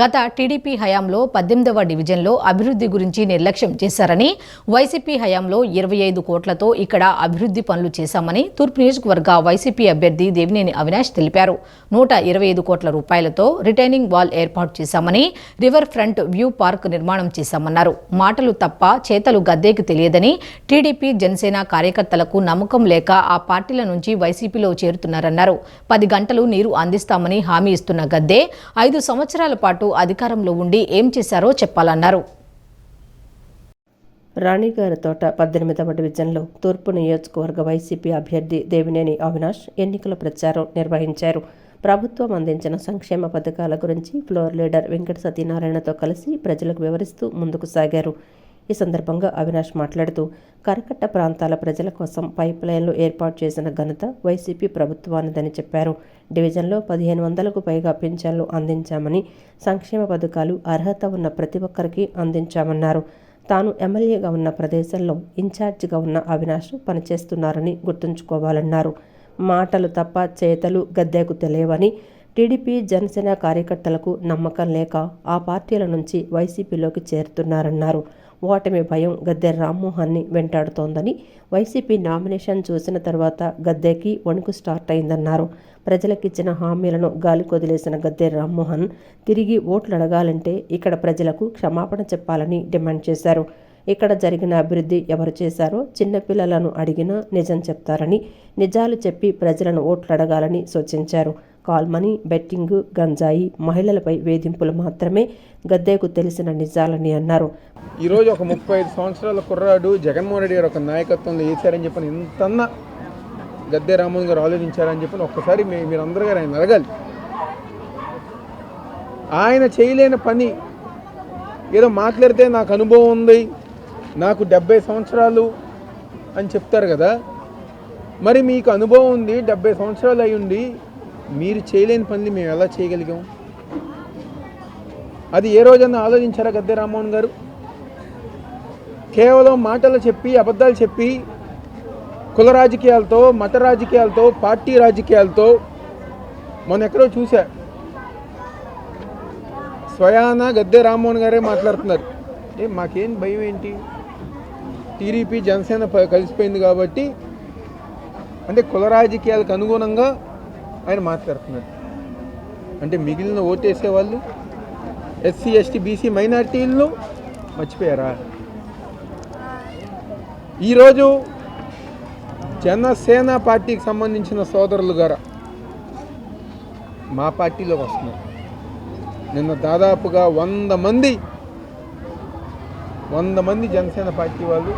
గత టీడీపీ హయాంలో పద్దెనిమిదవ డివిజన్లో అభివృద్ధి గురించి నిర్లక్ష్యం చేశారని వైసీపీ హయాంలో ఇరవై ఐదు కోట్లతో ఇక్కడ అభివృద్ధి పనులు చేశామని తూర్పు నియోజకవర్గ వైసీపీ అభ్యర్థి దేవినేని అవినాష్ తెలిపారు. నూట ఇరవై ఐదు కోట్ల రూపాయలతో రిటైనింగ్ వాల్ ఏర్పాటు చేశామని రివర్ ఫ్రంట్ వ్యూ పార్క్ నిర్మాణం చేశామన్నారు. మాటలు తప్ప చేతలు గద్దేకి తెలియదని టీడీపీ జనసేన కార్యకర్తలకు నమ్మకం లేక ఆ పార్టీల నుంచి వైసీపీలో చేరుతున్నారన్నారు. పది గంటలు నీరు అందిస్తామని హామీ ఇస్తున్న గద్దే ఐదు సంవత్సరాల పాటు అధికారంలో ఉండి ఏం చేశారో చెప్పాలన్నారు. రాణిగారి తోట పద్దెనిమిదవ డివిజన్లో తూర్పు నియోజకవర్గ వైసీపీ అభ్యర్థి దేవినేని అవినాష్ ఎన్నికల ప్రచారం నిర్వహించారు. ప్రభుత్వం అందించిన సంక్షేమ పథకాల గురించి ఫ్లోర్ లీడర్ వెంకట సత్యనారాయణతో కలిసి ప్రజలకు వివరిస్తూ ముందుకు సాగారు. ఈ సందర్భంగా అవినాష్ మాట్లాడుతూ కరకట్ట ప్రాంతాల ప్రజల కోసం పైప్ లైన్లు ఏర్పాటు చేసిన ఘనత వైసీపీ ప్రభుత్వానిదని చెప్పారు. డివిజన్లో పదిహేను వందలకు పైగా పింఛన్లు అందించామని సంక్షేమ పథకాలు అర్హత ఉన్న ప్రతి ఒక్కరికి అందించామన్నారు. తాను ఎమ్మెల్యేగా ఉన్న ప్రదేశంలో ఇన్ఛార్జిగా ఉన్న అవినాష్ పనిచేస్తున్నారని గుర్తుంచుకోవాలన్నారు. మాటలు తప్ప చేతలు గద్దెకు తెలియవని టీడీపీ జనసేన కార్యకర్తలకు నమ్మకం లేక ఆ పార్టీల నుంచి వైసీపీలోకి చేరుతున్నారన్నారు. ఓటమి భయం గద్దె రామ్మోహన్ని వెంటాడుతోందని వైసీపీ నామినేషన్ చూసిన తర్వాత గద్దెకి వణుకు స్టార్ట్ అయిందన్నారు. ప్రజలకిచ్చిన హామీలను గాలి కొదిలేసిన గద్దె రామ్మోహన్ తిరిగి ఓట్లు అడగాలంటే ఇక్కడ ప్రజలకు క్షమాపణ చెప్పాలని డిమాండ్ చేశారు. ఇక్కడ జరిగిన అభివృద్ధి ఎవరు చేశారో చిన్నపిల్లలను అడిగినా నిజం చెప్తారని నిజాలు చెప్పి ప్రజలను ఓట్లు అడగాలని సూచించారు. కాల్ మనీ బెట్టింగ్ గంజాయి మహిళలపై వేధింపులు మాత్రమే గద్దెకు తెలిసిన నిజాలని అన్నారు. ఈరోజు ఒక ముప్పై ఐదు సంవత్సరాల కుర్రాడు జగన్మోహన్ రెడ్డి గారు ఒక నాయకత్వంలో వేశారని చెప్పని ఇంతన్నా గద్దె రామ్మోహన్ గారు ఆలోచించారని చెప్పని ఒక్కసారి మీరందరూ గారు ఆయన అడగాలి. ఆయన చేయలేని పని ఏదో మాట్లాడితే నాకు అనుభవం ఉంది నాకు డెబ్బై సంవత్సరాలు అని చెప్తారు కదా. మరి మీకు అనుభవం ఉంది డెబ్బై సంవత్సరాలు అయ్యుండి మీరు చేయలేని పనులు మేము ఎలా చేయగలిగాం? అది ఏ రోజన్నా ఆలోచించారా గద్దె రామ్మోహన్ గారు? కేవలం మాటలు చెప్పి అబద్ధాలు చెప్పి కుల రాజకీయాలతో మత రాజకీయాలతో పార్టీ రాజకీయాలతో మొన్న ఎక్కడో చూశా. స్వయాన గద్దె రామ్మోహన్ గారే మాట్లాడుతున్నారు. ఏ మాకేం భయం ఏంటి? టీడీపీ జనసేన ప- కలిసిపోయింది కాబట్టి అంటే కుల రాజకీయాలకు అనుగుణంగా ఆయన మాట్లాడుతున్నారు అంటే మిగిలిన ఓటేసే వాళ్ళు ఎస్సీ ఎస్టీ బీసీ మైనార్టీలను మర్చిపోయారా? ఈరోజు జనసేన పార్టీకి సంబంధించిన సోదరులు గారు మా పార్టీలోకి వస్తున్నారు. నిన్న దాదాపుగా వంద మంది వంద మంది జనసేన పార్టీ వాళ్ళు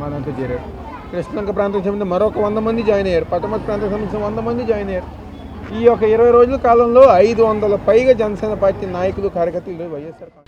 మా దాంట్లో చేరారు. కృష్ణంక ప్రాంతం సంబంధించి మరొక వంద మంది జాయిన్ అయ్యారు. పట్టమతి ప్రాంతం సంబంధించిన వంద మంది జాయిన్ అయ్యారు. ఈ యొక్క ఇరవై రోజుల కాలంలో ఐదు వందల పైగా జనసేన పార్టీ నాయకులు కార్యకర్తలు వైఎస్ఆర్